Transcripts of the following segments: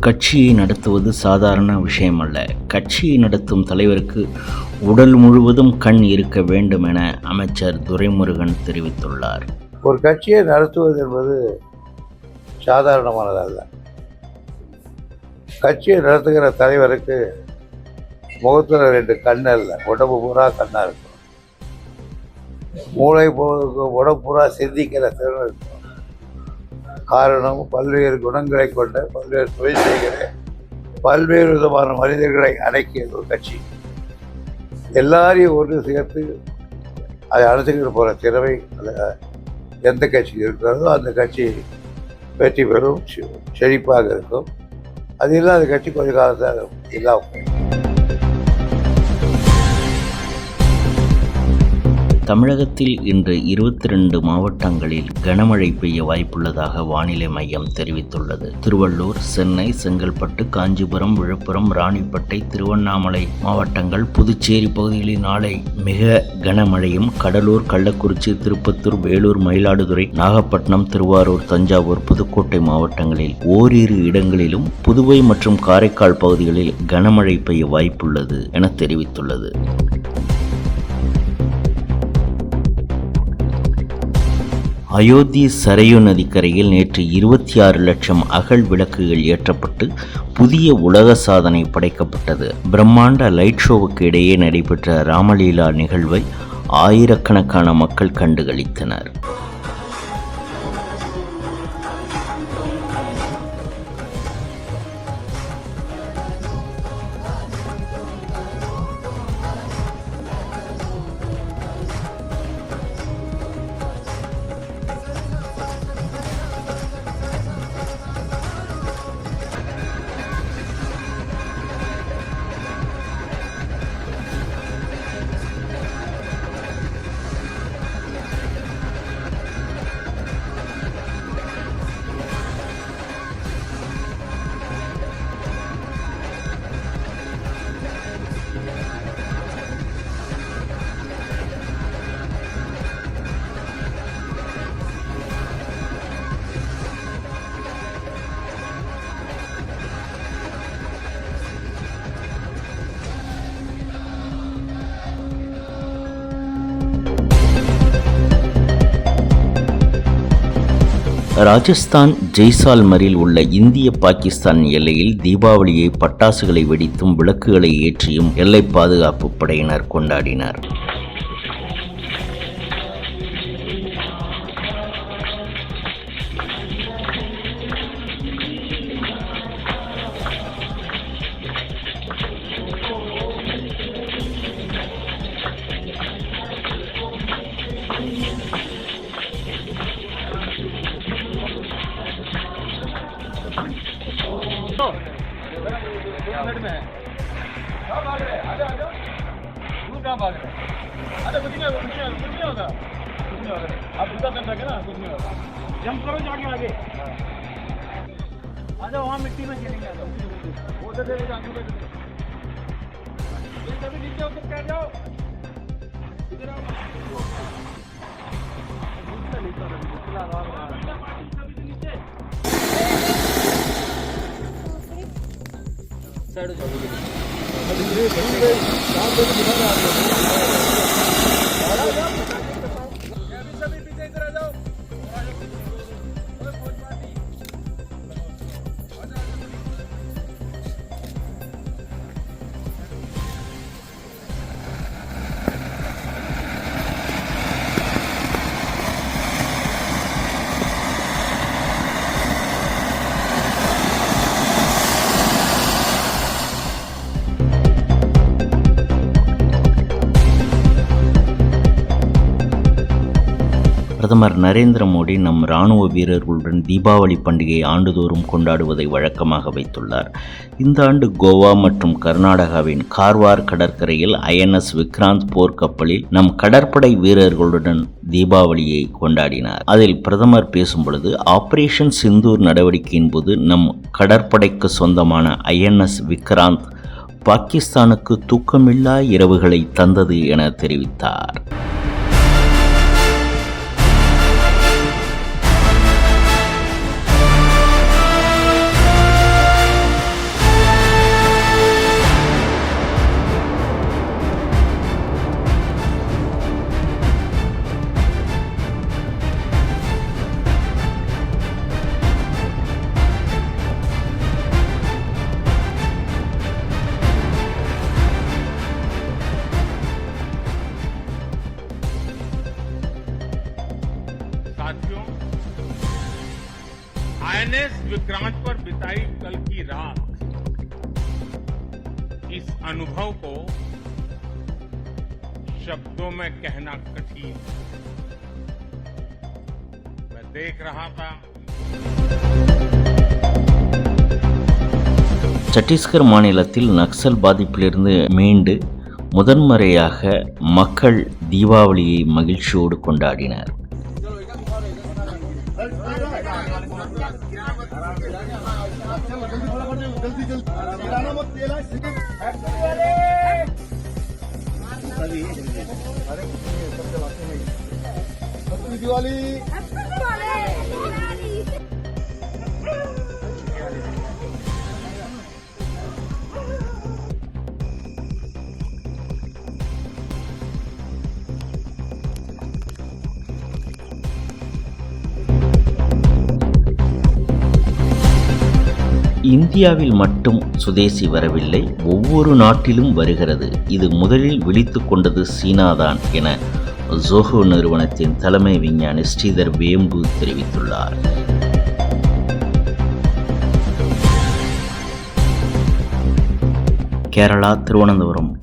கட்சியை நடத்துவது சாதாரண விஷயம் அல்ல கட்சியை நடத்தும் தலைவருக்கு உடல் முழுவதும் கண் இருக்க வேண்டும் என அமைச்சர் துரைமுருகன் தெரிவித்துள்ளார். ஒரு கட்சியை நடத்துவது என்பது சாதாரணமானதல்ல கட்சியை நடத்துகிற தலைவருக்கு முகத்தில் ரெண்டு கண் அல்ல. உடம்பு பூரா கண்ணாக இருக்கும். மூளை உடம்பு பூரா சிந்திக்கிற திறன் இருக்கும். காரணம் பல்வேறு குணங்களை கொண்ட பல்வேறு தொழில் செய்கிற பல்வேறு விதமான மனிதர்களை அடக்கிய ஒரு கட்சி. எல்லாரையும் ஒன்று சேர்த்து அதை அழைச்சிக்கிட்டு போகிற திறமை அந்த எந்த கட்சி இருக்கிறதோ அந்த கட்சி வெற்றி பெறும் செழிப்பாக இருக்கும். அது இல்லாத கட்சி கொஞ்ச காலத்தில் இல்லாமல் தமிழகத்தில் இன்று இருபத்தி ரெண்டு மாவட்டங்களில் கனமழை பெய்ய வாய்ப்புள்ளதாக வானிலை மையம் தெரிவித்துள்ளது. திருவள்ளூர் சென்னை செங்கல்பட்டு காஞ்சிபுரம் விழுப்புரம் ராணிப்பேட்டை திருவண்ணாமலை மாவட்டங்கள் புதுச்சேரி பகுதிகளில் நாளை மிக கனமழையும் கடலூர் கள்ளக்குறிச்சி திருப்பத்தூர் வேலூர் மயிலாடுதுறை நாகப்பட்டினம் திருவாரூர் தஞ்சாவூர் புதுக்கோட்டை மாவட்டங்களில் ஓரிரு இடங்களிலும் புதுவை மற்றும் காரைக்கால் பகுதிகளில் கனமழை பெய்ய வாய்ப்புள்ளது என தெரிவித்துள்ளது. அயோத்தி சரையு நதிக்கரையில் நேற்று இருபத்தி ஆறு லட்சம் அகல் விளக்குகள் ஏற்றப்பட்டு புதிய உலக சாதனை படைக்கப்பட்டது. பிரம்மாண்ட லைட் ஷோவுக்கு இடையே நடைபெற்ற ராமலீலா நிகழ்வை ஆயிரக்கணக்கான மக்கள் கண்டுகளித்தனர். ராஜஸ்தான் ஜெய்சால்மரில் உள்ள இந்திய பாகிஸ்தான் எல்லையில் தீபாவளியை பட்டாசுகளை வெடித்தும் விளக்குகளை ஏற்றியும் எல்லை பாதுகாப்பு படையினர் கொண்டாடினர். जंप करो जाके आगे आ जाओ वहाँ मिट्टी में खेलेंगे वो उधर दे जाके बैठ कभी नीचे उतर कर जाओ इधर आओ साइड हो जाओ। பிரதமர் நரேந்திர மோடி நம் ராணுவ வீரர்களுடன் தீபாவளி பண்டிகையை ஆண்டுதோறும் கொண்டாடுவதை வழக்கமாக வைத்துள்ளார். இந்த ஆண்டு கோவா மற்றும் கர்நாடகாவின் கார்வார் கடற்கரையில் ஐஎன்எஸ் விக்ராந்த் போர்க்கப்பலில் நம் கடற்படை வீரர்களுடன் தீபாவளியை கொண்டாடினார். அதில் பிரதமர் பேசும் பொழுது ஆபரேஷன் சிந்தூர் நடவடிக்கையின் போது நம் கடற்படைக்கு சொந்தமான ஐஎன்எஸ் விக்ராந்த் பாகிஸ்தானுக்கு தூக்கமில்லா இரவுகளை தந்தது என தெரிவித்தார். विक्रांत पर बिताई कल की रात इस अनुभव को शब्दों में कहना कठिन है। मैं देख रहा था சத்தீஸ்கர் மாநிலத்தில் நக்சல் பாதிப்பிலிருந்து மீண்டு முதன்முறையாக மக்கள் தீபாவளியை மகிழ்ச்சியோடு கொண்டாடினர் இந்தியாவில் மட்டும் சுதேசி வரவில்லை ஒவ்வொரு நாட்டிலும் வருகிறது. இது முதலில் விழித்து கொண்டது சீனாதான் என ஜோஹோ நிறுவனத்தின் தலைமை விஞ்ஞானி ஸ்ரீதர் வேம்பு தெரிவித்துள்ளார். கேரளா திருவனந்தபுரம்.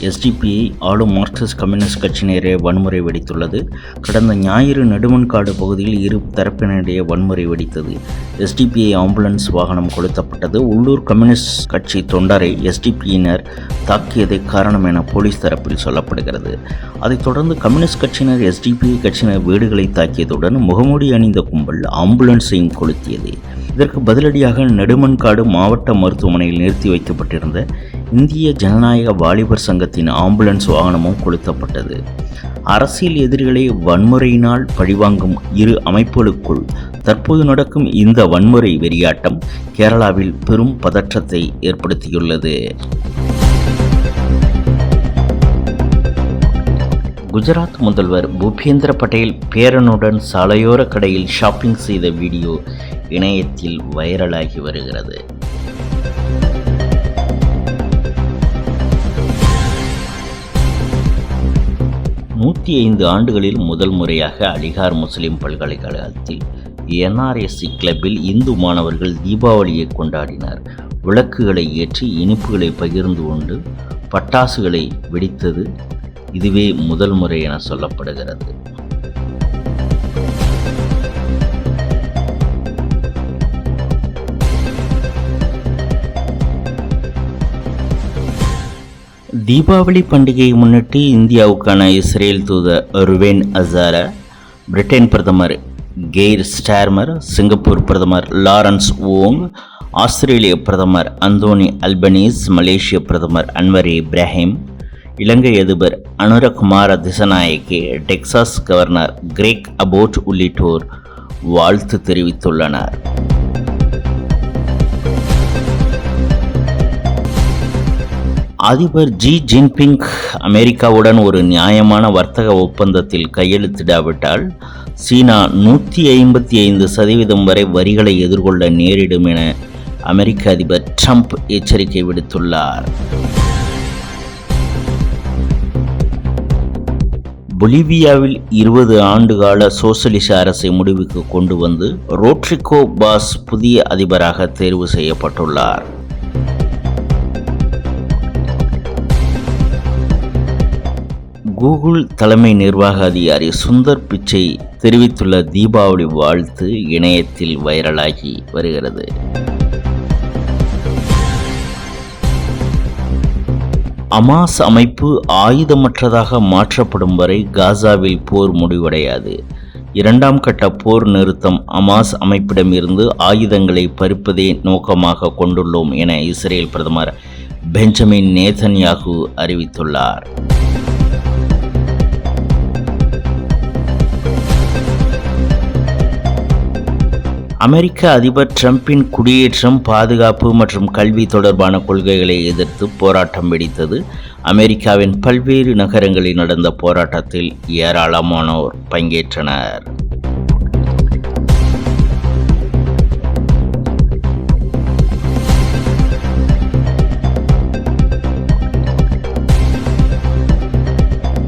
எஸ்டிபிஐ ஆளும் மார்க்சிஸ்ட் கம்யூனிஸ்ட் கட்சியினரே வன்முறை வெடித்துள்ளது. கடந்த ஞாயிறு நெடுமன்காடு பகுதியில் இரு தரப்பினரிடையே வன்முறை வெடித்தது. எஸ்டிபிஐ ஆம்புலன்ஸ் வாகனம் கொளுத்தப்பட்டது. உள்ளூர் கம்யூனிஸ்ட் கட்சி தொண்டரை எஸ்டிபியினர் தாக்கியதை காரணம் என போலீஸ் தரப்பில் சொல்லப்படுகிறது. அதைத் தொடர்ந்து கம்யூனிஸ்ட் கட்சியினர் எஸ்டிபிஐ கட்சியினர் வீடுகளை தாக்கியதுடன் முகமூடி அணிந்த கும்பல் ஆம்புலன்ஸையும் கொளுத்தியது. இதற்கு பதிலடியாக நெடுமன்காடு மாவட்ட மருத்துவமனையில் நிறுத்தி வைக்கப்பட்டிருந்த இந்திய ஜனநாயக வாலிபர் சங்கத்தின் ஆம்புலன்ஸ் வாகனமும் கொளுத்தப்பட்டது. அரசியல் எதிரிகளை வன்முறையினால் பழிவாங்கும் இரு அமைப்புகளுக்குள் தற்போது நடக்கும் இந்த வன்முறை வெறியாட்டம் கேரளாவில் பெரும் பதற்றத்தை ஏற்படுத்தியுள்ளது. குஜராத் முதல்வர் பூபேந்திர பட்டேல் பேரனுடன் சாலையோர கடையில் ஷாப்பிங் செய்த வீடியோ இணையத்தில் வைரலாகி வருகிறது. இருபத்தி ஐந்து ஆண்டுகளில் முதல் முறையாக அலிகார் முஸ்லிம் பல்கலைக்கழகத்தில் என்ஆர்எஸ்சி கிளப்பில் இந்து மாணவர்கள் தீபாவளியை கொண்டாடினர். விளக்குகளை ஏற்றி இனிப்புகளை பகிர்ந்து கொண்டு பட்டாசுகளை வெடித்தது இதுவே முதல் முறை என சொல்லப்படுகிறது. தீபாவளி பண்டிகையை முன்னிட்டு இந்தியாவுக்கான இஸ்ரேல் தூதர் ருவேன் அசாரா பிரிட்டன் பிரதமர் கெய்ர் ஸ்டார்மர் சிங்கப்பூர் பிரதமர் லாரன்ஸ் ஓங் ஆஸ்திரேலிய பிரதமர் அந்தோனி அல்பனீஸ் மலேசிய பிரதமர் அன்வர் இப்ராஹிம் இலங்கை அதிபர் Anura Kumara Dissanayake Texas governor Greg Abbott உள்ளிட்டோர் வாழ்த்து தெரிவித்துள்ளனர். அதிபர் ஜி ஜின்பிங் அமெரிக்காவுடன் ஒரு நியாயமான வர்த்தக ஒப்பந்தத்தில் கையெழுத்திடாவிட்டால் சீனா நூற்றி ஐம்பத்தி ஐந்து சதவீதம் வரை வரிகளை எதிர்கொள்ள நேரிடும் என அமெரிக்க அதிபர் ட்ரம்ப் எச்சரிக்கை விடுத்துள்ளார். பொலிவியாவில் இருபது ஆண்டுகால சோசலிச அரசை முடிவுக்கு கொண்டு வந்து ரோட்ரிகோ பாஸ் புதிய அதிபராக தேர்வு செய்யப்பட்டுள்ளார். கூகுள் தலைமை நிர்வாக அதிகாரி சுந்தர் பிச்சை தெரிவித்துள்ள தீபாவளி வாழ்த்து இணையத்தில் வைரலாகி வருகிறது. அமாஸ் அமைப்பு ஆயுதமற்றதாக மாற்றப்படும் வரை காசாவில் போர் முடிவடையாது. இரண்டாம் கட்ட போர் நிறுத்தம் அமாஸ் அமைப்பிடமிருந்து ஆயுதங்களை பறிப்பதே நோக்கமாக கொண்டுள்ளோம் என இஸ்ரேல் பிரதமர் பெஞ்சமின் நேதன்யாகு அறிவித்துள்ளார். அமெரிக்க அதிபர் ட்ரம்பின் குடியேற்றம் பாதுகாப்பு மற்றும் கல்வி தொடர்பான கொள்கைகளை எதிர்த்து போராட்டம் வெடித்தது. அமெரிக்காவின் பல்வேறு நகரங்களில் நடந்த போராட்டத்தில் ஏராளமானோர் பங்கேற்றனர்.